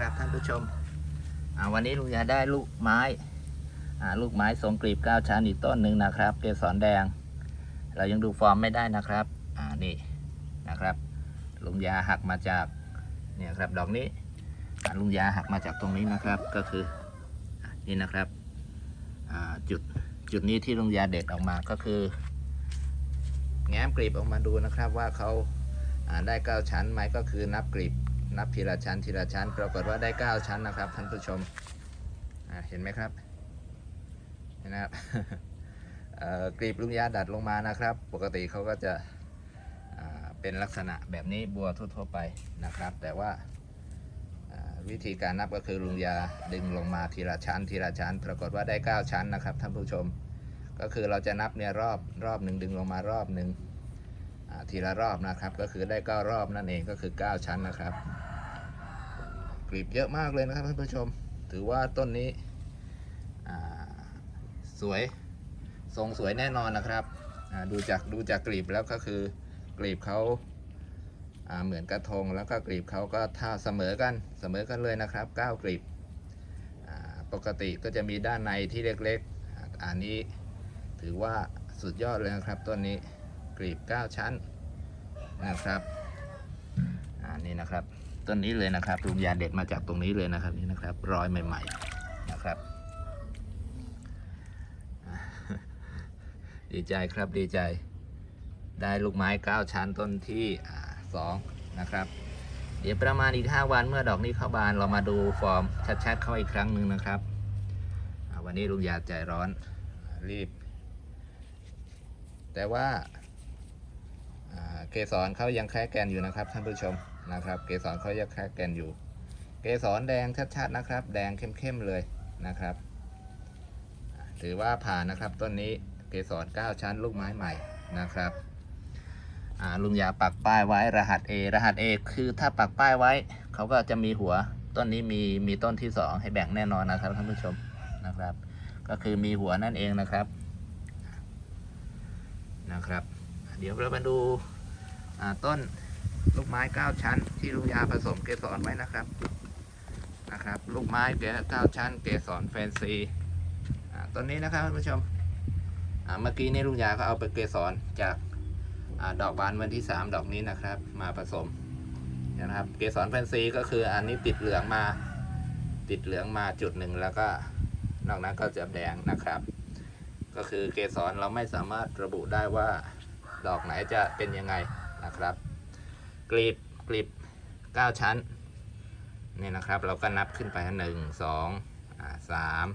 นะครับท่านผู้ชมวันนี้ลุงยาได้ลูกไม้ลูกไม้ทรงกลีบเก้าชั้นอีกต้นหนึ่งนะครับ เกสรแดง เรายังดูฟอร์มไม่ได้นะครับนี่นะครับ ลุงยาหักมาจากเนี่ยครับดอกนี้ลุงยาหักมาจากตรงนี้นะครับก็คือนี่นะครับจุดจุดนี้ที่ลุงยาเด็ดออกมาก็คือ แง้มกลีบออกมาดูนะครับว่าเขาอ่าได้เก้าชั้นไหมก็คือนับกลีบ นับทีละชั้นทีละชั้น ปรากฏว่าได้เก้าชั้นนะครับท่านผู้ชมเห็นไหมครับเห็นนะครับกลีบลุงยาดัดลงมานะครับ ปกติเขาก็จะเป็นลักษณะแบบนี้บัวทั่วๆไปนะครับ แต่ว่าวิธีการนับก็คือลุงยาดึงลงมาทีละชั้นทีละชั้น ปรากฏว่าได้เก้าชั้นนะครับท่านผู้ชม ก็คือเราจะนับเนี่ยรอบรอบหนึ่งดึงลงมารอบหนึ่งทีละรอบนะครับ ก็คือได้เก้ารอบนั่นเองก็คือ 9 ชั้นนะครับ กลีบเยอะมากเลยนะครับท่านผู้ชม ถือว่าต้นนี้สวยทรงสวยแน่นอนนะครับดูจากดูจากกลีบแล้วก็คือกลีบเขาาเหมือนกระทงแล้วก็กลีบเขาก็ท่าเสมอกันเสมอกันเลยนะครับ 9 กลีบปกติก็จะมีด้านในที่เล็กๆ อันนี้ถือว่าสุดยอดเลยนะครับต้นนี้กลีบ 9 ชั้นนะครับอ่านี่นะครับ ต้นนี้เลยนะครับลุงยาเด็ดมาจากตรงนี้เลยนะครับนี่นะครับ รอยใหม่ๆนะครับ ดีใจครับดีใจ ได้ลูกไม้ 9 ชั้นต้นที่อ่าสองนะครับ เดี๋ยวประมาณอีก 5 วันเมื่อดอกนี้เข้าบานเรามาดูฟอร์มชัดๆเข้าอีกครั้งหนึ่งนะครับ วันนี้ลุงยาใจร้อนรีบ แต่ว่าอ่าเกสรเขายังแค่แกนอยู่นะครับท่านผู้ชม นะครับ เกสรเขายังแค่แกนอยู่ เกสรแดงชัดๆนะครับ แดงเข้มๆเลยนะครับ ถือว่าผ่านนะครับต้นนี้เกสร9ชั้นลูกไม้ใหม่นะครับลุงยาปักป้ายไว้รหัส A รหัส A คือถ้าปักป้ายไว้ เขาก็จะมีหัวต้นนี้มีมีต้นที่ 2 ให้แบ่งแน่นอนนะครับท่านผู้ชมนะครับ ก็คือมีหัวนั่นเองนะครับนะครับ เดี๋ยวเรามาดูต้น ลูกไม้9ชั้น ที่ลุงยาผสมเกสรไว้นะครับนะครับ ลูกไม้เก้าชั้น เกสรแฟนซีต้นนี้นะครับท่านผู้ชมเมื่อกี้นี่ลุงยาก็เอาไปเกสรจากอดอกบานวันที่ 3 ดอกนี้นะครับ มาผสมนะครับ เกสรแฟนซีก็คืออันนี้ติดเหลืองมาติดเหลืองมาจุดหนึ่งแล้วก็นอกนั้นก็จะแดงนะครับ ก็คือเกสรเราไม่สามารถระบุได้ว่าดอกไหนจะเป็นยังไงนะครับ กลีบกลีบ9 ชั้นนี่นะครับ เราก็นับขึ้นไปหนึ่งสองสาม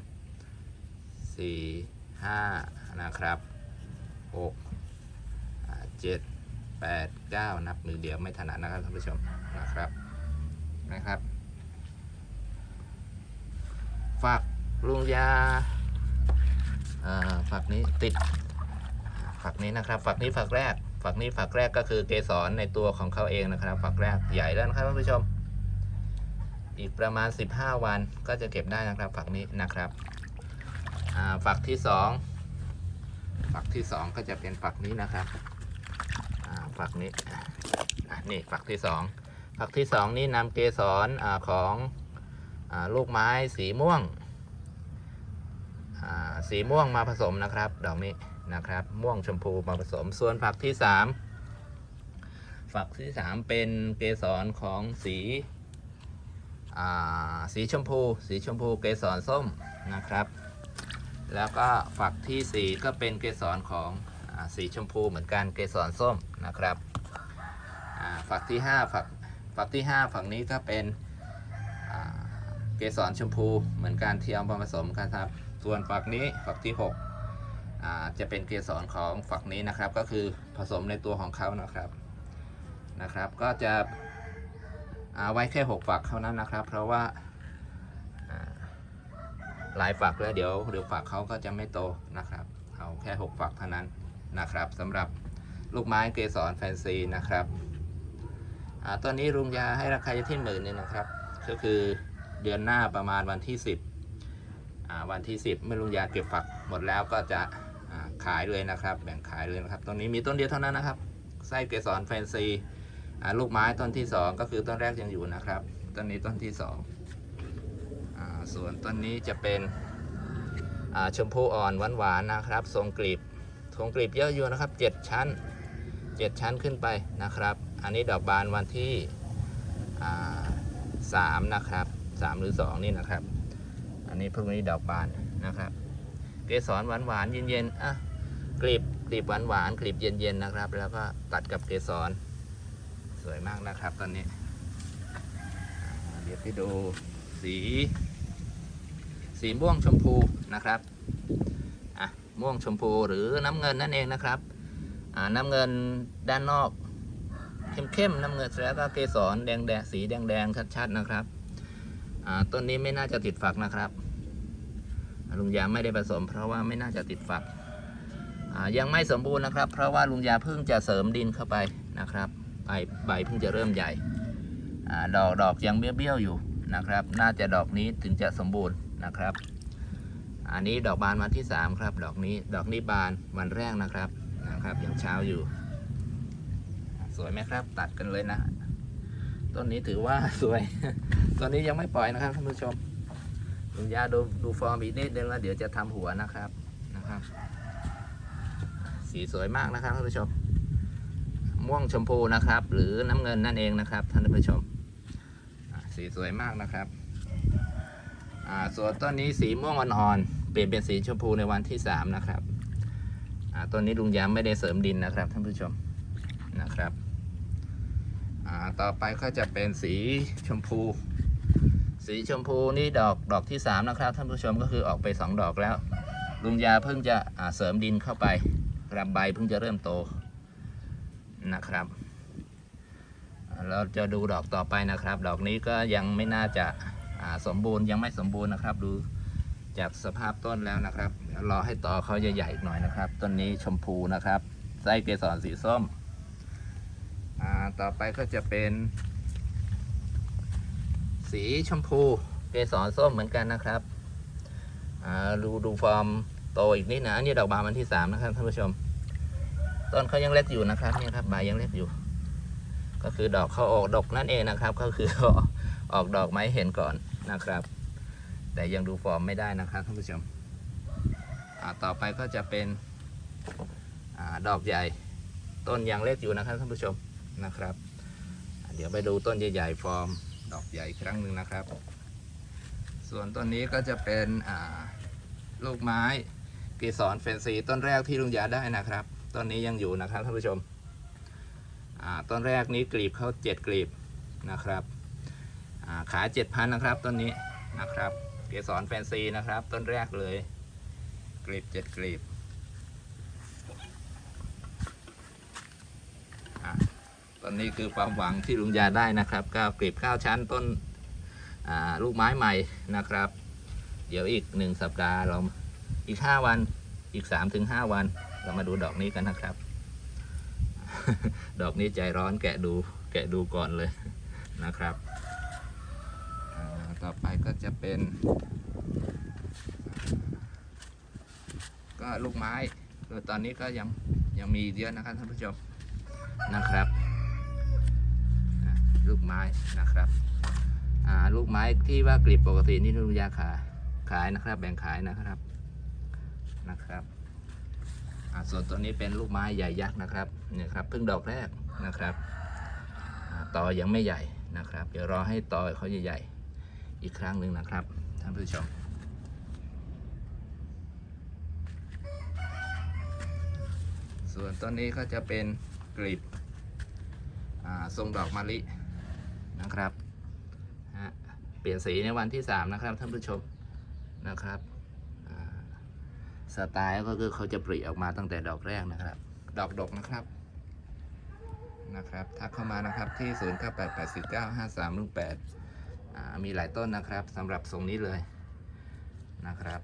สี่ห้านะครับหกเจ็ดแปดเก้านับมือเดียวไม่ถนัดนะครับท่านผู้ชมนะครับนะครับ ฝากลุงยาอ่าฝักนี้ติดฝักนี้นะครับ ฝักนี้ฝักแรก ฝักนี้ฝักแรกก็คือเกสรในตัวของเขาเองนะครับ ฝักแรกใหญ่แล้วนะครับท่านผู้ชม อีกประมาณ 15 วันก็จะเก็บได้นะครับ ฝักนี้นะครับฝักที่สองฝักที่สองก็จะเป็นฝักนี้นะครับฝักนี้นี่ฝักที่สองฝักที่สองนี่นำเกสรอของอลูกไม้สีม่วงสีม่วงมาผสมนะครับ ดอกนี้ นะครับ ม่วงชมพูมาผสมส่วนฝักที่สามฝักที่สามเป็นเกสรของสีสีชมพู สีชมพูเกสรส้มนะครับ แล้วก็ฝักที่สี่ก็เป็นเกสรของอสีชมพูเหมือนกันเกสรส้มนะครับฝักที่ห้าฝักฝักที่ห้าฝักนี้ก็เป็นเกสรชมพูเหมือนกันที่เอามาผสมกันครับ ส่วนฝักนี้ฝักที่ 6 จะเป็นเกสรของฝักนี้นะครับ ก็คือผสมในตัวของเขานะครับนะครับ ก็จะอ่าไว้แค่ 6 ฝักเท่านั้นนะครับ เพราะว่าหลายฝักแล้วเดี๋ยวเดี๋ยวฝักเขาก็จะไม่โตนะครับ เอาแค่ 6 ฝักเท่านั้นนะครับสำหรับลูกไม้เกสรแฟนซีนะครับอตอนนี้ลุงยาให้ราคาที่หมื่นนึงนะครับ ก็คือเดือนหน้าประมาณวันที่ 10วันที่ 10 เมื่อลุงยาเก็บฝักหมดแล้วก็จะ ขายเลยนะครับ แบ่งขายเลยนะครับ ตรงนี้มีต้นเดียวเท่านั้นนะครับ ไส้เกสรแฟนซีลูกไม้ต้นที่ 2 ก็คือต้นแรกยังอยู่นะครับ ต้นนี้ต้นที่สองส่วนต้นนี้จะเป็นชมพูอ่อนหวานๆนะครับ ทรงกลีบ ทรงกลีบเยอะอยู่นะครับ 7 ชั้น 7 ชั้นขึ้นไปนะครับ อันนี้ดอกบานวันที่อ่าสามนะครับสามหรือสองนี่นะครับ อันนี้พรุ่งนี้ดอกบานนะครับ เกสรหวานหวานๆเย็นๆอะ กลีบกลีบหวานหวานกลีบเย็นๆนะครับ แล้วก็ตัดกับเกสรสวยมากนะครับตอนนี้เดี๋ยวไปดูสี สีม่วงชมพูนะครับอะม่วงชมพูหรือน้ำเงินนั่นเองนะครับอ่าน้ำเงินด้านนอกเข้มๆน้ำเงินแล้วก็เกสรแดงแดงๆสีแดงแดงๆชัดๆนะครับอ่าต้นนี้ไม่น่าจะติดฝักนะครับลุงยาไม่ได้ผสมเพราะว่าไม่น่าจะติดฝัก ยังไม่สมบูรณ์นะครับ เพราะว่าลุงยาเพิ่งจะเสริมดินเข้าไปนะครับใบใบเพิ่งจะเริ่มใหญ่อดอกดอกยังเบี้ยวๆอยู่นะครับ น่าจะดอกนี้ถึงจะสมบูรณ์นะครับ อันนี้ดอกบานวันที่ 3 ครับ ดอกนี้ดอกนี้บานวันแรกนะครับนะครับยังเช้าอยู่ สวยไหมครับ ตัดกันเลยนะต้นนี้ถือว่าสวยต้นนี้ยังไม่ปล่อยนะครับท่านผู้ชมลุงยาดูดูฟอร์มอีกนิดนึงแล้วเดี๋ยวจะทำหัวนะครับนะครับ สีสวยมากนะครับท่านผู้ชม ม่วงชมพูนะครับ หรือน้ำเงินนั่นเองนะครับ ท่านผู้ชม สีสวยมากนะครับส่วนต้นนี้สีม่วงอ่อนๆเปลี่ยนเป็นสีชมพูในวันที่สามนะครับต้นนี้ลุงยามไม่ได้เสริมดินนะครับท่านผู้ชมนะครับต่อไปก็จะเป็นสีชมพู สีชมพูนี่ดอกดอกที่ 3 นะครับ ท่านผู้ชมก็คือออกไป 2 ดอกแล้ว ลุงยาเพิ่งจะเสริมดินเข้าไป ครับใบเพิ่งจะเริ่มโตนะครับ เราจะดูดอกต่อไปนะครับ ดอกนี้ก็ยังไม่น่าจะาสมบูรณ์ยังไม่สมบูรณ์นะครับ ดูจากสภาพต้นแล้วนะครับรอให้ต่อเขาใหญ่ๆอีกหน่อยนะครับ ต้นนี้ชมพูนะครับ ไส้เกสรสีส้ม ต่อไปก็จะเป็น สีชมพู เกสรส้มเหมือนกันนะครับดูดูฟอร์ม โตอีกนิดนะอันนี่ดอกบานวันที่สามนะครับท่านผู้ชม ต้นเขายังเล็กอยู่นะครับเนี่ยครับใบยังเล็กอยู่ ก็คือดอกเขาออกดอกนั่นเองนะครับ ก็คือออกดอกไม้เห็นก่อนนะครับ แต่ยังดูฟอร์มไม่ได้นะครับท่านผู้ชมต่อไปก็จะเป็นอดอกใหญ่ ต้นยังเล็กอยู่นะครับท่านผู้ชมนะครับ เดี๋ยวไปดูต้นใหญ่ๆฟอร์มดอกใหญ่ครั้งหนึ่งนะครับ ส่วนต้นนี้ก็จะเป็นลูกไม้ เกสรแฟนซีต้นแรกที่ลุงยาได้นะครับ ต้นนี้ยังอยู่นะครับท่านผู้ชมต้นแรกนี้กลีบเขาเจ็ดกลีบนะครับาขาเจ็ดพันนะครับต้นนี้นะครับ เกสรแฟนซีนะครับ ต้นแรกเลย กลีบเจ็ดกลีบต้นนี้คือความหวังที่ลุงยาได้นะครับก็กลีบข้าวชั้นต้นลูกไม้ใหม่นะครับ เดี๋ยวอีกหนึ่งสัปดาห์เรา อีกห้าวันอีกสามถึงห้าวัน เรามาดูดอกนี้กันนะครับ ดอกนี้ใจร้อนแกะดูแกะดูก่อนเลยนะครับต่อไปก็จะเป็น ก็ลูกไม้ตอนนี้ก็ยังยังมีเยอะนะครับท่านผู้ชมนะครับลูกไม้นะครับลูกไม้ที่ว่ากลีบปกตินี่ลุงยาขาขายนะครับ แบ่งขายนะครับ นะครับส่วนตัวนี้เป็นลูกไม้ใหญ่ยักษ์นะครับเนี่ยครับเพิ่งดอกแรกนะครับอ่าตอยังไม่ใหญ่นะครับ เดี๋ยวรอให้ตอเขาใหญ่ๆอีกครั้งหนึ่งนะครับท่านผู้ชมส่วนต้นนี้ก็จะเป็นกลีบทรงดอกมะลินะครับฮะเปลี่ยนสีในวันที่ 3 นะครับท่านผู้ชมนะครับ สไตล์ก็คือเขาจะปริออกมาตั้งแต่ดอกแรกนะครับ ดอกดกนะครับนะครับทักเข้ามานะครับที่ 0 9 8 8 4 9 5 3 8มีหลายต้นนะครับสำหรับทรงนี้เลยนะครับ